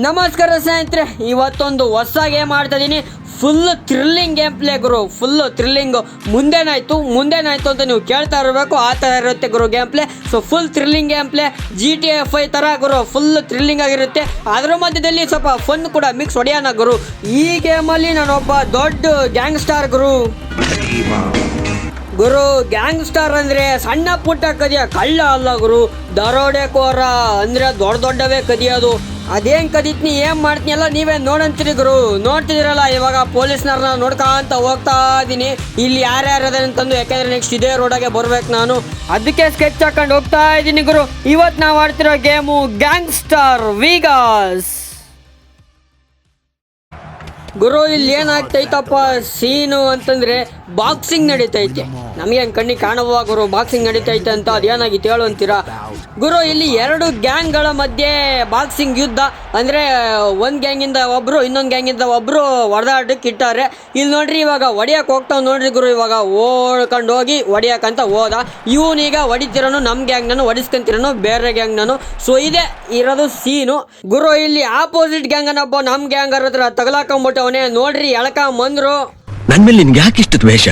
ನಮಸ್ಕಾರ ಸ್ನೇಹಿತರೆ, ಇವತ್ತೊಂದು ಹೊಸ ಗೇಮ್ ಆಡ್ತಾ ಇದ್ದೀನಿ ಫುಲ್ ಥ್ರಿಲ್ಲಿಂಗ್ ಗೇಮ್ ಪ್ಲೇ ಗುರು ಫುಲ್ ಥ್ರಿಲ್ಲಿಂಗ್ ಮುಂದೇನಾಯ್ತು ಮುಂದೇನಾಯ್ತು ಅಂತ ನೀವು ಕೇಳ್ತಾ ಇರಬೇಕು, ಆ ಥರ ಇರುತ್ತೆ ಗುರು game play so full thrilling game play G T F I ಥರ ಗುರು ಫುಲ್ ಥ್ರಿಲ್ಲಿಂಗ್ ಆಗಿರುತ್ತೆ. ಅದರ ಮಧ್ಯದಲ್ಲಿ ಸ್ವಲ್ಪ ಫನ್ ಕೂಡ ಮಿಕ್ಸ್ ಹೊಡೆಯೋಣ ಗುರು. ಈ ಗೇಮಲ್ಲಿ ನಾನೊಬ್ಬ ದೊಡ್ಡ ಗ್ಯಾಂಗ್ ಸ್ಟಾರ್ ಗುರು. ಗುರು ಗ್ಯಾಂಗ್ ಸ್ಟಾರ್ ಅಂದ್ರೆ ಸಣ್ಣ ಪುಟ್ಟ ಕದಿಯ ಕಳ್ಳ ಅಲ್ಲ ಗುರು. ದರೋಡೆಕೋರ ಅಂದರೆ ದೊಡ್ಡ ದೊಡ್ಡವೇ ಕದಿಯೋದು. ಅದೇನ್ ಕದೀತ್ನಿ, ಏನ್ ಮಾಡ್ತೀನಿ ಎಲ್ಲ ನೀವೇ ನೋಡಂತೀರಿ ಗುರು. ನೋಡ್ತಿದಿರಲ್ಲ ಇವಾಗ ಪೊಲೀಸ್ನವ್ರನ್ನ ನೋಡ್ಕೊಂತ ಹೋಗ್ತಾ ಇದೀನಿ. ಇಲ್ಲಿ ಯಾರ್ಯಾರು ಅದೇ ಅಂತಂದು ಯಾಕಂದ್ರೆ ನೆಕ್ಸ್ಟ್ ಇದೇ ರೋಡಾಗೆ ಬರ್ಬೇಕು ನಾನು. ಅದಕ್ಕೆ ಸ್ಕೆಚ್ ಹಾಕೊಂಡು ಹೋಗ್ತಾ ಇದ್ದೀನಿ ಗುರು. ಇವತ್ತು ನಾವು ಆಡ್ತಿರೋ ಗೇಮು ಗ್ಯಾಂಗ್ಸ್ಟರ್ ವಿಗಾಸ್ ಗುರು, ಇಲ್ಲಿ ಏನಾಗ್ತೈತಪ್ಪ, ಸೀನು ಅಂತಂದ್ರೆ ಬಾಕ್ಸಿಂಗ್ ನಡೀತೈತೆ. ನಮಗೆ ಕಣ್ಣಿಗೆ ಕಾಣುವ ಗುರು ಬಾಕ್ಸಿಂಗ್ ನಡೀತೈತೆ ಅಂತ ಅದೇನಾಗಿತ್ತು ಹೇಳು ಅಂತೀರಾ ಗುರು, ಇಲ್ಲಿ ಎರಡು ಗ್ಯಾಂಗ್ಗಳ ಮಧ್ಯೆ ಬಾಕ್ಸಿಂಗ್ ಯುದ್ಧ. ಅಂದ್ರೆ ಒಂದು ಗ್ಯಾಂಗಿಂದ ಒಬ್ಬರು ಇನ್ನೊಂದು ಗ್ಯಾಂಗಿಂದ ಒಬ್ಬರು ಹೊಡೆದಾಟಕ್ಕೆ ಇಟ್ಟಾರೆ. ಇಲ್ಲಿ ನೋಡ್ರಿ ಇವಾಗ ಹೊಡಿಯಕ್ಕೆ ಹೋಗ್ತಾವ್ ನೋಡ್ರಿ ಗುರು, ಇವಾಗ ಓಡ್ಕೊಂಡು ಹೋಗಿ ಹೊಡಿಯಕ್ಕಂತ ಹೋದ. ಇವನೀಗ ಹೊಡಿತಿರೋನು ನಮ್ಮ ಗ್ಯಾಂಗ್ ನಾನು ಹೊಡಿಸ್ಕೊಂತಿರೋನು ಬೇರೆ ಗ್ಯಾಂಗ್ ನಾನು ಸೊ ಇದೆ ಇರೋದು ಸೀನು. ಗುರು, ಇಲ್ಲಿ ಆಪೋಸಿಟ್ ಗ್ಯಾಂಗ್ ಅನ್ನೊಬ್ಬ ನಮ್ಮ ಗ್ಯಾಂಗ್ ಹತ್ರ ತಗಲಾಕೊಂಬಿಟ್ಟವನೇ. ನೋಡ್ರಿ ಎಳ್ಕೊಂಬಂದ್ರು ನನ್ ಮೇಲೆ ನಿನ್ಗೆ ಯಾಕೆ ಇಷ್ಟು ದ್ವೇಷ?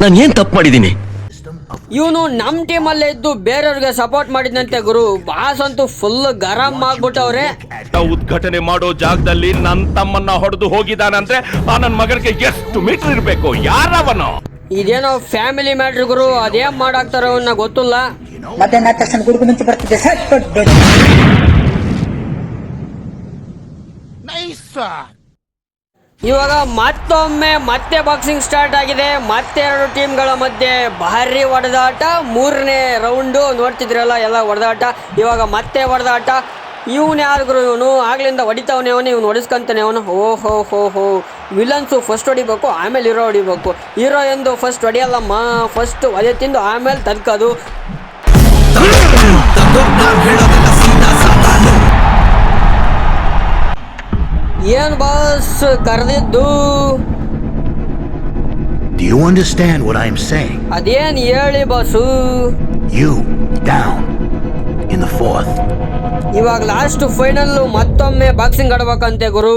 ನಾನು ಏನ್ ತಪ್ಪು ಮಾಡಿದ್ದೀನಿ? ಇವನು ನಮ್ಮ ಟೀಮಲ್ಲೇ ಇದ್ದು ಬೇರೆಯವ್ರಿಗೆ ಸಪೋರ್ಟ್ ಮಾಡಿದಂತೆ ಗುರು. ಬಾಸ್ ಅಂತೂ ಫುಲ್ ಗರಂ ಆಗ್ಬಿಟ್ಟವ್ರೆ. ಉದ್ಘಾಟನೆ ಮಾಡೋ ಜಾಗದಲ್ಲಿ ನನ್ನ ತಮ್ಮನ್ನ ಹೊಡೆದು ಹೋಗಿದಾನಂದ್ರೆ ಆ ನನ್ನ ಮಗನಿಗೆ ಎಷ್ಟು ಮೀಟರ್ ಇರಬೇಕು? ಯಾರವನು? ಇದೇನೋ ಫ್ಯಾಮಿಲಿ ಮ್ಯಾಟ್ರ್ ಗುರು. ಅದೇನ್ ಮಾಡಾಕ್ತಾರ ಅವನ್ನ ಗೊತ್ತಿಲ್ಲ. ಮಧ್ಯಾಹ್ನ ಆದ ತಕ್ಷಣ ಗುಡುಗು ಮಿಂಚು ಬರ್ತಿದ್ದೆ. ಸರ್ ದೊಡ್ಡ ಇವಾಗ ಮತ್ತೊಮ್ಮೆ ಮತ್ತೆ ಬಾಕ್ಸಿಂಗ್ ಸ್ಟಾರ್ಟ್ ಆಗಿದೆ. ಮತ್ತೆ ಎರಡು ಟೀಮ್ಗಳ ಮಧ್ಯೆ ಭಾರಿ ಹೊಡೆದಾಟ. ಮೂರನೇ ರೌಂಡು ನೋಡ್ತಿದ್ರಲ್ಲ ಎಲ್ಲ ಹೊಡೆದಾಟ. ಇವಾಗ ಮತ್ತೆ ಹೊಡೆದಾಟ. ಇವನು ಯಾರು ಗುರು ಇವನು? ಆಗ್ಲಿಂದ ಹೊಡಿತಾವನೇ ಅವನು, ಇವನು ಹೊಡಿಸ್ಕೊಂತಾನೆ ಅವನು. ಓ ಹೋ ಹೋ. ಹೋ ವಿಲನ್ಸು ಫಸ್ಟ್ ಹೊಡಿಬೇಕು, ಆಮೇಲೆ ಹೀರೋ ಹೊಡಿಬೇಕು. ಹೀರೋ ಎಂದು ಫಸ್ಟ್ ಹೊಡಿಯಲ್ಲಮ್ಮ. ಫಸ್ಟ್ ಒದೆ ತಿಂದು ಆಮೇಲೆ ತದ್ಕೋದು. ಏನು ಬಾಸ್ ಕರೆದಿದ್ದು? Do you understand what I'm saying? ಅದೇನು ಹೇಳಿ boss you down in the fourth. ಇವಾಗ ಲಾಸ್ಟ್ ಫೈನಲ್ ಮತ್ತೊಮ್ಮೆ ಬಾಕ್ಸಿಂಗ್ ಆಡ್ಬೇಕಂತೆ ಗುರು.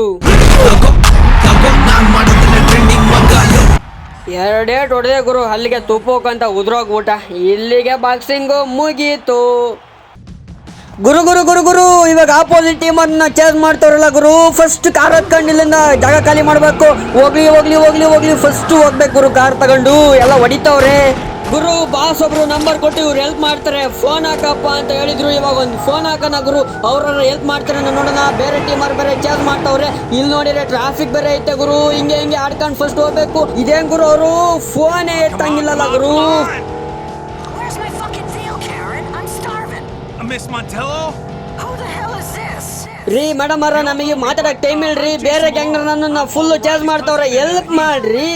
ಎರಡೇ ಹೊಡೆದೆ ಗುರು ಅಲ್ಲಿಗೆ ತುಪ್ಪೋಕಂತ ಉದ್ರೋಗ್ಬಿಟ್ಟ. ಇಲ್ಲಿಗೆ ಬಾಕ್ಸಿಂಗು ಮುಗೀತು. ಗುರು ಗುರು ಗುರು ಗುರು, ಇವಾಗ ಆಪೋಸಿಟ್ ಟೀಮ್ ಅನ್ನ ಚೇಂಜ್ ಮಾಡ್ತಾರಲ್ಲ ಗುರು ಫಸ್ಟ್ ಕಾರ್ ಹತ್ಕೊಂಡು ಇಲ್ಲಿಂದ ಜಾಗ ಖಾಲಿ ಮಾಡ್ಬೇಕು. ಹೋಗ್ಲಿ ಹೋಗ್ಲಿ ಹೋಗ್ಲಿ ಹೋಗ್ಲಿ ಫಸ್ಟ್ ಹೋಗ್ಬೇಕು ಗುರು ಕಾರ್ ತಗೊಂಡು, ಎಲ್ಲ ಹೊಡಿತಾವ್ರೆ. ಗುರು ಬಾಸ್ ಒಬ್ರು ನಂಬರ್ ಕೊಟ್ಟು ಇವ್ರು ಹೆಲ್ಪ್ ಮಾಡ್ತಾರೆ. ಫೋನ್ ಹಾಕಪ್ಪ ಅಂತ ಹೇಳಿದ್ರು, ಇವಾಗ ಒಂದು ಫೋನ್ ಹಾಕೋಣ ಗುರು ಅವ್ರ ಹೆಲ್ಪ್ ಮಾಡ್ತಾರೆ ನೋಡೋಣ. ಬೇರೆ ಟೀಮರ್ ಬೇರೆ ಚೇಂಜ್ ಮಾಡ್ತಾವ್ರೆ. ಇಲ್ಲಿ ನೋಡಿದ್ರೆ ಟ್ರಾಫಿಕ್ ಬೇರೆ ಐತೆ ಗುರು, ಹಿಂಗೆ ಹಿಂಗೆ ಆಡ್ಕೊಂಡು ಫಸ್ಟ್ ಹೋಗ್ಬೇಕು. ಇದೇನ್ ಗುರು ಅವರು? ಫೋನೇ ಎತ್ತಂಗಿಲ್ಲಲ್ಲ ಗುರು. Who the hell is this? ರೀ ಮೇಡಮ್ ಅವ್ರ ನಮಗೆ ಮಾತಾಡಕ್ ಟೈಮ್ ಇಲ್ರಿ. ಬೇರೆ ಗ್ಯಾಂಗ್ ನನ್ನ ಫುಲ್ ಚಾರ್ಜ್ ಮಾಡ್ತಾವ್ರೆ. ಹೆಲ್ಪ್ ಮಾಡ್ರಿ.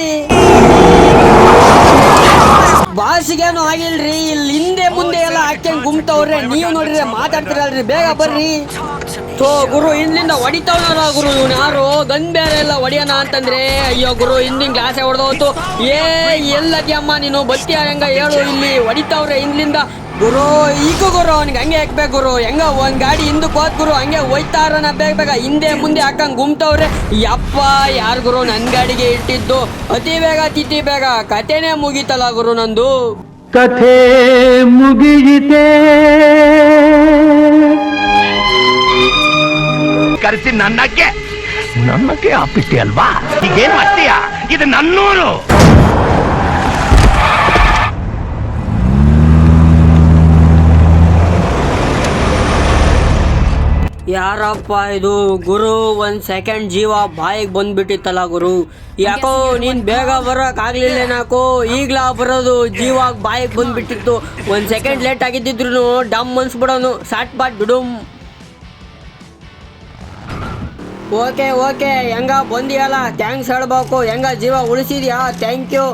ಬಾಸಿಗೇನು ಆಗಿಲ್ರಿ. ಇಲ್ಲಿ ಹಿಂದೆ ಮುಂದೆ ಎಲ್ಲ ಹಾಕ್ಯಂಗ್ ಗುಮ್ತವ್ರೆ. ನೀವು ನೋಡಿದ್ರೆ ಮಾತಾಡ್ತಿರಲ್ರಿ. ಬೇಗ ಬರ್ರಿ. ಥೋ ಗುರು, ಹಿಂದಿಂದ ಹೊಡಿತಾವನಲ್ಲ ಗುರು, ಇವನು ಯಾರು? ಗನ್ ಬೇರೆ ಎಲ್ಲ ಹೊಡಿಯೋಣ ಅಂತಂದ್ರೆ, ಅಯ್ಯೋ ಗುರು, ಹಿಂದಿನ ಗ್ಲಾಸೆ ಹೊಡೆದೋತು ಏ ಎಲ್ಲದ್ಯಮ್ಮ ನೀನು ಬತ್ತಿಯ ಹೆಂಗ ಹೇಳು, ಇಲ್ಲಿ ಹೊಡಿತಾವ್ರೆ ಹಿಂದ್ಲಿಂದ. ಗುರು, ಈಗ ಗುರು, ಅವ್ನಿಗೆ ಹಂಗೆ ಹಾಕ್ಬೇಕು ಗುರು? ಹೆಂಗ ಒಂದ್ ಗಾಡಿ ಹಿಂದಕ್ಕೆ ಹೋದ್ ಗುರು, ಹಂಗೆ ಹೋಯ್ತಾರನ ಬೇಗ ಬೇಗ. ಹಿಂದೆ ಮುಂದೆ ಹಾಕಂಗ್ ಗುಮ್ತವ್ರೆ. ಯಪ್ಪ, ಯಾರು ಗುರು, ನನ್ ಗಾಡಿಗೆ ಇಟ್ಟಿದ್ದು? ಅತಿ ಬೇಗ ತಿತಿ ಬೇಗ. ಕಥೆನೇ ಮುಗೀತಲ್ಲ ಗುರು ನಂದು. ಕಥೆ ಮುಗಿಯಿತೆ. ಕರೆಸಿ ನನ್ನಕ್ಕೆ ನನ್ನಕ್ಕೆ ಆಪಿಟ್ಟಿ ಅಲ್ವಾ? ಈಗೇನ್ ಮಾಡ್ತೀಯ? ಇದು ನನ್ನೂರು. ಯಾರಪ್ಪ ಇದು? ಗುರು, ಒಂದ್ ಸೆಕೆಂಡ್ ಜೀವ ಬಾಯಿಗೆ ಬಂದ್ಬಿಟ್ಟಿತ್ತಲ್ಲ ಗುರು. ಯಾಕೋ ನೀನ್ ಬೇಗ ಬರೋಕ್ ಆಗ್ಲಿಲ್ಲೇನಾಕೋ ಈಗ್ಲಾ ಬರೋದು ಜೀವ ಬಾಯಿಗೆ ಬಂದ್ಬಿಟ್ಟಿತ್ತು. ಒಂದ್ ಸೆಕೆಂಡ್ ಲೇಟ್ ಆಗಿದ್ದಿದ್ರು ಡಮ್ ಅನ್ಸ್ಬಿಡೋನು. ಸಾಟ್ ಬಾಟ್ ಡುಡುಮ್ ಓಕೆ ಓಕೆ, ಹೆಂಗ ಬಂದಿಯಲ್ಲ? ಥ್ಯಾಂಕ್ಸ್ ಹೇಳ್ಬೇಕು. ಹೆಂಗ ಜೀವ ಉಳಿಸಿದ್ಯಾ? Thank you.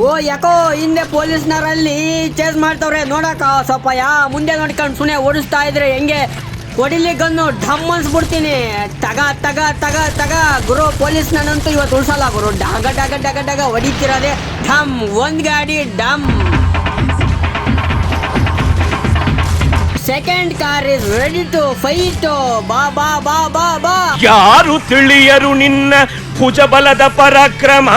ಓ, ಯಾಕೋ ಹಿಂದೆ ಪೊಲೀಸ್ನರಲ್ಲಿ ಚೇಂಜ್ ಮಾಡ್ತವ್ರೆ. ನೋಡಕ್ಕ ಸ್ವಲ್ಪ ಯಾ ಮುಂದೆ ನೋಡ್ಕೊಂಡು ಸುಮ್ಮನೆ ಓಡಿಸ್ತಾ ಇದ್ರೆ ಹೆಂಗೆ? ಹೊಡಿಲಿ ಗನ್ನು ಢಮ್ ಅನ್ಸ್ಬಿಡ್ತೀನಿ. ತಗ ತಗ ತಗ ತಗ. ಗುರು ಪೊಲೀಸ್ ನನ್ನಂತೂ ಇವತ್ತು ಉಳ್ಸಲ್ಲ ಗುರು. ಡಗ ಡಗ ಡಗ ಡಗ ಹೊಡಿತಿರೋದೆ. ಢಮ್ ಒಂದ್ ಗಾಡಿ, ಡಮ್. Second car is ready to fight ಬಾ ಬಾ ಬಾ ಬಾ ಬಾ ಯಾರು ತಿಳಿಯರು ನಿನ್ನ ಭುಜಬಲದ ಪರಾಕ್ರಮ?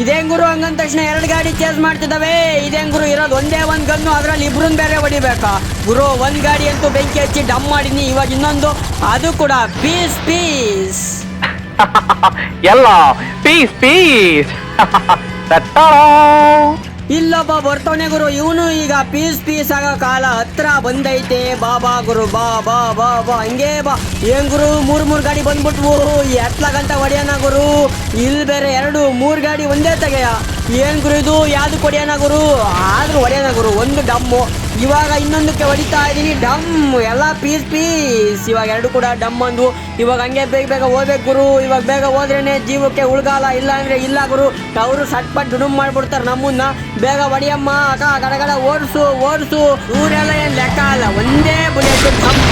ಇದೇನ್ ಗುರು? ಹಂಗಂದ ತಕ್ಷಣ ಎರಡು ಗಾಡಿ ಚೇಸ್ ಮಾಡ್ತಿದ್ದಾವೆ ಇದೇನ್ ಗುರು? ಇರೋದು ಒಂದೇ ಒಂದ್ ಗನ್ನು ಅದ್ರಲ್ಲಿ ಇಬ್ರನ್ ಬೇರೆ ಹೊಡಿಬೇಕಾ? ಗುರು ಒಂದ್ ಗಾಡಿ ಅಂತೂ ಬೆಂಕಿ ಹಚ್ಚಿ ಡಮ್ ಮಾಡಿನಿ ಇವಾಗ ಇನ್ನೊಂದು. ಅದು ಕೂಡ ಪೀಸ್ ಪೀಸ್ ಎಲ್ಲ ಪೀಸ್ ಪೀಸ್ ಇಲ್ಲೊಬ್ಬ ಬರ್ತವನೆ ಗುರು, ಇವನು ಈಗ ಪೀಸ್ ಪೀಸ್ ಆಗೋ ಕಾಲ ಹತ್ರ ಬಂದೈತೆ. ಬಾ ಬಾ ಗುರು, ಬಾ ಬಾ ಬಾ ಬಾ, ಹಂಗೆ ಬಾ. ಏನ್ ಗುರು, ಮೂರ್ ಮೂರ್ ಗಾಡಿ ಬಂದ್ಬಿಟ್ವು. ಗಂಟೆ ಹೊಡಿಯೋಣ ಗುರು. ಇಲ್ ಬೇರೆ ಎರಡು, ಮೂರ್ ಗಾಡಿ ಒಂದೇ ತೆಗೆಯ. ಏನ್ ಗುರು ಇದು? ಯಾವ್ದು ಹೊಡಿಯೋಣ ಗುರು? ಆದ್ರೂ ಹೊಡಿಯೋಣ ಗುರು, ಒಂದು ಡಮ್ಮು ಇವಾಗ ಇನ್ನೊಂದಕ್ಕೆ ಹೊಡಿತಾ ಇದ್ದೀನಿ. ಡಮ್, ಎಲ್ಲ ಪೀಸ್ ಪೀಸ್. ಇವಾಗ ಎರಡು ಕೂಡ ಡಮ್ ಅಂದ್ವು ಇವಾಗ ಹಂಗೆ ಬೇಗ ಬೇಗ ಓದ್ಬೇಕು ಗುರು. ಇವಾಗ ಬೇಗ ಹೋದ್ರೇನೆ ಜೀವಕ್ಕೆ ಉಳ್ಗಾಲ ಇಲ್ಲ ಅಂದ್ರೆ ಇಲ್ಲ ಗುರು. ಅವರು ಸಟ್ಪಟ್ ದುಡುಮ್ ಮಾಡ್ಬಿಡ್ತಾರೆ ನಮ್ಮನ್ನ. ಬೇಗ ಹೊಡಿಯಮ್ಮ ಅಕ್ಕ ಗಡಗಡ ಓಡಿಸು ಓಡಿಸು. ಊರೆಲ್ಲ ಏನು ಲೆಕ್ಕ ಅಲ್ಲ. ಒಂದೇ ಬುಲೆಟ್.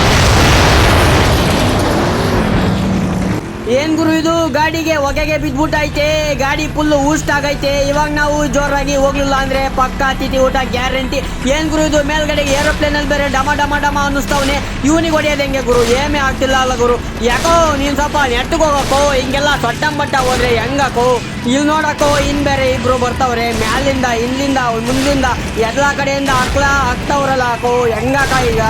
ಏನ್ ಗುರು ಇದು? ಗಾಡಿಗೆ ಹೊಗೆಗೆ ಬಿದ್ಬಿಟ್ಟೈತೆ ಗಾಡಿ ಫುಲ್ ಊಸ್ಟ್ ಆಗೈತೆ ಇವಾಗ ನಾವು ಜೋರಾಗಿ ಹೋಗ್ಲಿಲ್ಲ ಅಂದ್ರೆ ಪಕ್ಕ ತಿಥಿ ಊಟ ಗ್ಯಾರಂಟಿ. ಏನ್ ಗುರು ಇದು? ಮೇಲ್ಗಡೆ ಏರೋಪ್ಲೇನ್ ಅಲ್ಲಿ ಬೇರೆ ಡಮ ಡಮ ಡಮ ಅನ್ನಿಸ್ತವನೆ. ಇವನಿಗೆ ಹೊಡಿಯೋದು ಹೆಂಗೆ ಗುರು? ಏಮೇ ಆಗ್ತಿಲ್ಲ ಅಲ್ಲ ಗುರು. ಯಾಕೋ ನೀನ್ ಸ್ವಲ್ಪ ನೆಟ್ಟಗೆ ಹೋಗಕ್ಕೋ, ಹಿಂಗೆಲ್ಲ ಸೊಟ್ಟಂಬಟ್ಟ ಹೋದ್ರೆ ಹೆಂಗಕ್ಕೋ? ಇಲ್ಲಿ ನೋಡಕ್ಕೋ, ಇನ್ ಬೇರೆ ಇಬ್ರು ಬರ್ತಾವ್ರೆ. ಮ್ಯಾಲಿಂದ, ಇಲ್ಲಿಂದ, ಮುಂದಿಂದ, ಎಲ್ಲಾ ಕಡೆಯಿಂದ ಹಾಕ್ಲಾ ಹಾಕ್ತಾವ್ರಲ್ಲ ಹಾಕೋ ಹೆಂಗಾಕ ಈಗ?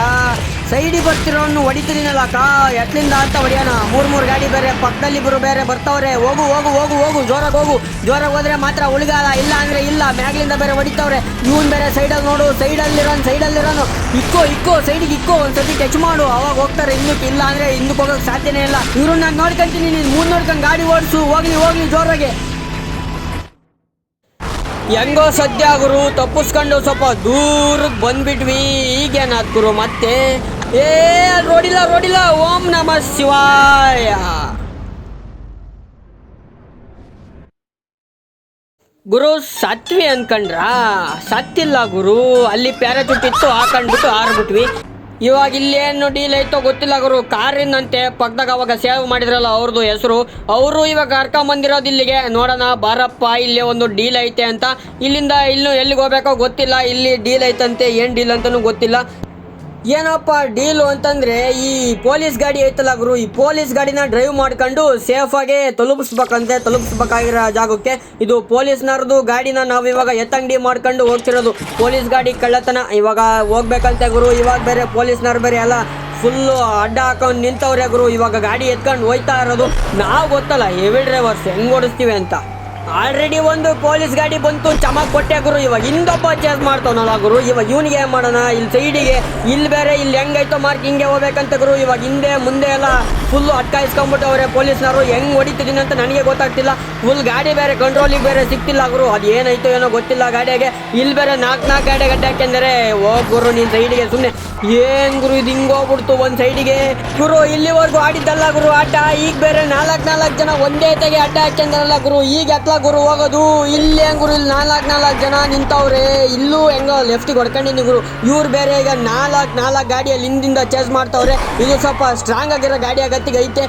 ಸೈಡಿಗೆ ಬರ್ತಿರೋನು ಹೊಡಿತೀನಲ್ಲ ಅಕ್ಕ ಎತ್ಲಿಂದ ಅಂತ ಹೊಡಿಯೋಣ. ಮೂರ್ ಮೂರ್ ಗಾಡಿ ಬೇರೆ, ಪಕ್ಕದಲ್ಲಿ ಇಬ್ಬರು ಬೇರೆ ಬರ್ತಾವ್ರೆ. ಹೋಗು ಹೋಗು ಹೋಗು ಹೋಗು, ಜೋರಾಗಿ ಹೋಗು. ಜೋರಾಗಿ ಹೋದ್ರೆ ಮಾತ್ರ ಉಳಿಗಾಲ ಇಲ್ಲ ಅಂದ್ರೆ ಇಲ್ಲ, ಮ್ಯಾಗ್ಲಿಂದ ಬೇರೆ ಹೊಡಿತಾವ್ರೆ. ಇವನ್ ಬೇರೆ ಸೈಡಲ್ಲಿ ನೋಡು, ಸೈಡಲ್ಲಿರೋನು ಸೈಡಲ್ಲಿರೋನು. ಇಕ್ಕೋ ಇಕ್ಕೋ, ಸೈಡಿಗೆ ಇಕ್ಕೋ ಒಂದ್ಸತಿ ಟಚ್ ಮಾಡು. ಅವಾಗ ಹೋಗ್ತಾರೆ ಹಿಂದಕ್ಕೆ. ಇಲ್ಲ ಅಂದ್ರೆ ಹಿಂದಕ್ಕೆ ಹೋಗೋಕೆ ಸಾಧ್ಯನೇ ಇಲ್ಲ. ಇವ್ರು ನಾನು ನೋಡ್ಕೊಂತೀನಿ, ನೀನು ಮೂರ್ ನೋಡ್ಕೊಂಡು ಗಾಡಿ ಓಡಿಸು. ಹೋಗ್ಲಿ ಹೋಗ್ಲಿ, ಜೋರಾಗಿ. ಹೆಂಗೋ ಸದ್ಯ ಗುರು, ತಪ್ಪಿಸ್ಕೊಂಡು ಸ್ವಲ್ಪ ದೂರಕ್ಕೆ ಬಂದ್ಬಿಟ್ವಿ. ಈಗೇನಾದ್ ಗುರು ಮತ್ತೆ? ಏ, ರೋಡಿಲ್ಲ ರೋಡಿಲ್ಲ. ಓಂ ನಮ ಶಿವಾಯ. ಗುರು, ಸತ್ವಿ ಅನ್ಕಂಡ್ರ? ಸತ್ತಿಲ್ಲ ಗುರು. ಅಲ್ಲಿ ಪ್ಯಾರಾಚೂಟ್ ಇತ್ತು ಹಾಕೊಂಡ್ಬಿಟ್ಟು ಹಾರ್ಬಿಟ್ವಿ. ಇವಾಗ ಇಲ್ಲೇನು ಡೀಲ್ ಐತೋ ಗೊತ್ತಿಲ್ಲ ಗುರು. ಕಾರಿನಂತೆ ಪಕ್ಕದಾಗ ಅವಾಗ ಸೇವ್ ಮಾಡಿದ್ರಲ್ಲ ಅವ್ರದ್ದು ಹೆಸರು. ಅವರು ಇವಾಗ ಕರ್ಕೊಂಬಂದಿರೋದು ಇಲ್ಲಿಗೆ. ನೋಡೋಣ, ಬಾರಪ್ಪ, ಇಲ್ಲಿ ಒಂದು ಡೀಲ್ ಐತೆ ಅಂತ. ಇಲ್ಲಿಂದ ಇಲ್ಲೂ ಎಲ್ಲಿಗೆ ಹೋಗ್ಬೇಕೋ ಗೊತ್ತಿಲ್ಲ. ಇಲ್ಲಿ ಡೀಲ್ ಐತಂತೆ, ಏನು ಡೀಲ್ ಅಂತಲೂ ಗೊತ್ತಿಲ್ಲ. ಏನಪ್ಪ ಡೀಲು ಅಂತಂದ್ರೆ ಈ ಪೊಲೀಸ್ ಗಾಡಿ ಐತಲ್ಲ ಗುರು, ಈ ಪೊಲೀಸ್ ಗಾಡಿನ ಡ್ರೈವ್ ಮಾಡ್ಕೊಂಡು ಸೇಫ್ ಆಗಿ ತಲುಪಿಸ್ಬೇಕಂತೆ, ತಲುಪಿಸ್ಬೇಕಾಗಿರೋ ಜಾಗಕ್ಕೆ. ಇದು ಪೊಲೀಸ್ನವ್ರದ್ದು ಗಾಡಿನ ನಾವು ಇವಾಗ ಎತ್ತಂಗಡಿ ಮಾಡ್ಕೊಂಡು ಹೋಗ್ತಿರೋದು. ಪೊಲೀಸ್ ಗಾಡಿ ಕಳ್ಳತನ. ಇವಾಗ ಹೋಗ್ಬೇಕಂತೆ ಗುರು, ಇವಾಗ ಬೇರೆ ಪೊಲೀಸ್ನವ್ರು ಬೇರೆ ಎಲ್ಲ ಫುಲ್ಲು ಅಡ್ಡ ಹಾಕೊಂಡು ನಿಂತವ್ರೆ ಗುರು, ಇವಾಗ ಗಾಡಿ ಎತ್ಕೊಂಡು ಹೋಯ್ತಾ ಇರೋದು. ನಾವು ಗೊತ್ತಲ್ಲ ಹೆವಿ ಡ್ರೈವರ್ಸ್ ಹೆಂಗ್ ಓಡಿಸ್ತೀವಿ ಅಂತ. ಆಲ್ರೆಡಿ ಒಂದು ಪೊಲೀಸ್ ಗಾಡಿ ಬಂತು ಚಮಕ್ ಕೊಟ್ಟೆ ಗುರು. ಇವಾಗ ಹಿಂದೊಬ್ಬ ಚೇಸ್ ಮಾಡ್ತಾವನಲ್ಲ ಗುರು. ಇವಾಗ ಇವನಿಗೆ ಏನ್ ಮಾಡೋಣ? ಇಲ್ಲಿ ಸೈಡಿಗೆ ಇಲ್ಲಿ ಬೇರೆ ಇಲ್ಲಿ ಹೆಂಗೈತೋ ಮಾರ್ಕ್ ಹಿಂಗೆ ಹೋಗ್ಬೇಕಂತ ಗುರು. ಇವಾಗ ಹಿಂದೆ, ಮುಂದೆ ಎಲ್ಲ ಫುಲ್ ಅಟ್ಕಾಯಿಸ್ಕೊಂಡ್ಬಿಟ್ಟವ್ರೆ ಪೊಲೀಸ್ನವರು ಹೆಂಗ್ ಹೊಡಿತಿದ್ದೀನಿ ಅಂತ ನನಗೆ ಗೊತ್ತಾಗ್ತಿಲ್ಲ. ಫುಲ್ ಗಾಡಿ ಬೇರೆ ಕಂಟ್ರೋಲಿಗೆ ಬೇರೆ ಸಿಗ್ತಿಲ್ಲ ಗುರು. ಅದು ಏನಾಯ್ತು ಏನೋ ಗೊತ್ತಿಲ್ಲ ಗಾಡಿಗೆ. ಇಲ್ಲಿ ಬೇರೆ ನಾಲ್ಕು ನಾಲ್ಕು ಗಾಡಿ ಗಡ್ಡೆ ಹೋಗ್ ಗುರು, ನೀನ್ ಸೈಡಿಗೆ ಸುಮ್ಮನೆ ಏನ್ ಗುರು ಇದು ಹಿಂಗ್ ಹೋಗ್ಬಿಡ್ತು ಒಂದು ಸೈಡಿಗೆ ಗುರು, ಇಲ್ಲಿವರೆಗೂ ಆಡಿದ್ದಲ್ಲ ಗುರು. ಆಟ ಈಗ ಬೇರೆ ನಾಲ್ಕು ನಾಲ್ಕು ಜನ ಒಂದೇ ತೆಗೆ ಅಡ್ಡ ಹಾಕ್ಯಂದ್ರಲ್ಲ ಗುರು. ಈಗ ಎತ್ಲ ಗುರು ಹೋಗೋದು, ಇಲ್ಲಿ ಹೆಂಗ್ ಇಲ್ಲಿ ನಾಲ್ಕು ನಾಲ್ಕು ಜನ ನಿಂತವ್ರೆ. ಇಲ್ಲೂ ಹೆಂಗೋ ಲೆಫ್ಟಿಗೆ ಹೊಡ್ಕೊಂಡಿನಿ ಗುರು. ಇವ್ರು ಬೇರೆ ಈಗ ನಾಲ್ಕು ನಾಲ್ಕು ಗಾಡಿಯಲ್ಲಿ ಹಿಂದಿಂದ ಚೇಸ್ ಮಾಡ್ತಾವ್ರೆ. ಇದು ಸ್ವಲ್ಪ ಸ್ಟ್ರಾಂಗ್ ಆಗಿರೋ ಗಾಡಿ ಅಗತ್ತಿಗೆ ಐತೆ.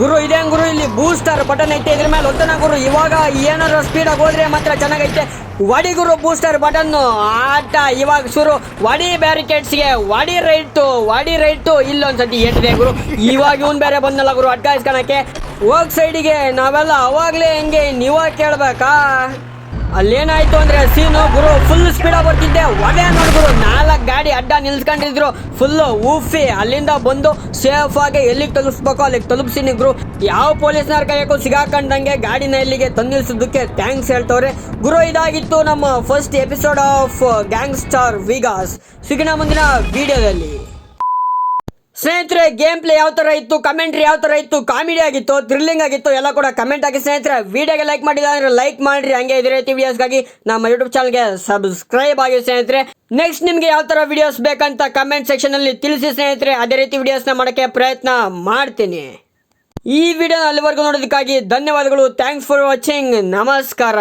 ಗುರು, ಇದೆ ಗುರು, ಇಲ್ಲಿ ಬೂಸ್ಟರ್ ಬಟನ್ ಐತೆ. ಇದ್ರ ಮೇಲೆ ಒತ್ತನ ಗುರು, ಇವಾಗ ಏನಾದ್ರು ಸ್ಪೀಡಾಗಿ ಹೋದ್ರೆ ಮಾತ್ರ ಚೆನ್ನಾಗೈತೆ. ವಡಿ ಗುರು ಬೂಸ್ಟರ್ ಬಟನ್ ಆಟ ಇವಾಗ ಶುರು. ವಡಿ ಬ್ಯಾರಿಕೇಡ್ಸ್ಗೆ ವಡಿ ರೈಟು ವಡಿ ರೈಟು ಇಲ್ಲೊಂದ್ಸತಿ ಏಟಿದೆ ಗುರು? ಇವಾಗ ಇವನ್ ಬೇರೆ ಬಂದಲ್ಲ ಗುರು ಅಟ್ಕಾಯಿಸ್ಕೊಳಕ್ಕೆ ಹೋಗ್ ಸೈಡಿಗೆ ನಾವೆಲ್ಲ ಅವಾಗ್ಲೇ ಹೆಂಗೆ ನೀವಾಗ ಕೇಳಬೇಕಾ? ಅಲ್ಲೇನಾಯ್ತು ಅಂದ್ರೆ ಸೀನು ಗುರು ಫುಲ್ ಸ್ಪೀಡ್ ಬರ್ತಿದ್ದೆ. ಒಡೆ ನೋಡ್ ಗುರು, ನಾಲ್ಕು ಗಾಡಿ ಅಡ್ಡ ನಿಲ್ಸ್ಕೊಂಡಿದ್ರು. ಫುಲ್ ಊಫಿ ಅಲ್ಲಿಂದ ಬಂದು ಸೇಫ್ ಆಗಿ ಎಲ್ಲಿಗೆ ತಲುಪಿಸ್ಬೇಕು ಅಲ್ಲಿಗೆ ತಲುಪಿಸಿನಿ ಗುರು. ಯಾವ ಪೊಲೀಸ್ನವ್ರ ಕೈಯಕ್ಕೂ ಸಿಗಾಕೊಂಡಂಗೆ ಗಾಡಿನ ಇಲ್ಲಿಗೆ ತಂದಿಲ್ಸಿದ್ದಕ್ಕೆ ಥ್ಯಾಂಕ್ಸ್ ಹೇಳ್ತವ್ರೆ. ಗುರು, ಇದಾಗಿತ್ತು ನಮ್ಮ first episode of Gangstar Vegas ಸಿಗೋಣ ಮುಂದಿನ ವಿಡಿಯೋದಲ್ಲಿ ಸ್ನೇಹಿತರೆ ಗೇಮ್ ಪ್ಲೇ ಯಾವ ತರ ಇತ್ತು ಕಮೆಂಟ್ರಿ ಯಾವ ತರ ಇತ್ತು ಕಾಮಿಡಿ ಆಗಿತ್ತು ಥ್ರಿಲ್ಲಿಂಗ್ ಆಗಿತ್ತು, ಎಲ್ಲ ಕೂಡ ಕಮೆಂಟ್ ಆಗಿ ಸ್ನೇಹಿತರೆ. ವಿಡಿಯೋಗೆ ಲೈಕ್ ಮಾಡಿಲ್ಲ ಅಂದ್ರೆ ಲೈಕ್ ಮಾಡ್ರಿ, ಹಂಗೆ ಇದೇ ರೀತಿ ವಿಡಿಯೋಸ್ಗಾಗಿ ನಮ್ಮ ಯೂಟ್ಯೂಬ್ ಚಾನಲ್ಗೆ ಸಬ್ಸ್ಕ್ರೈಬ್ ಆಗಿ ಸ್ನೇಹಿತರೆ. ನೆಕ್ಸ್ಟ್ ನಿಮ್ಗೆ ಯಾವ ತರ ವಿಡಿಯೋಸ್ ಬೇಕಂತ ಕಮೆಂಟ್ ಸೆಕ್ಷನ್ ಅಲ್ಲಿ ತಿಳಿಸಿ ಸ್ನೇಹಿತರೆ. ಅದೇ ರೀತಿ ವಿಡಿಯೋಸ್ನ ಮಾಡೋಕ್ಕೆ ಪ್ರಯತ್ನ ಮಾಡ್ತೀನಿ. ಈ ವಿಡಿಯೋ ಅಲ್ಲಿವರೆಗೂ ನೋಡೋದಕ್ಕಾಗಿ ಧನ್ಯವಾದಗಳು. ಥ್ಯಾಂಕ್ಸ್ ಫಾರ್ ವಾಚಿಂಗ್ ನಮಸ್ಕಾರ.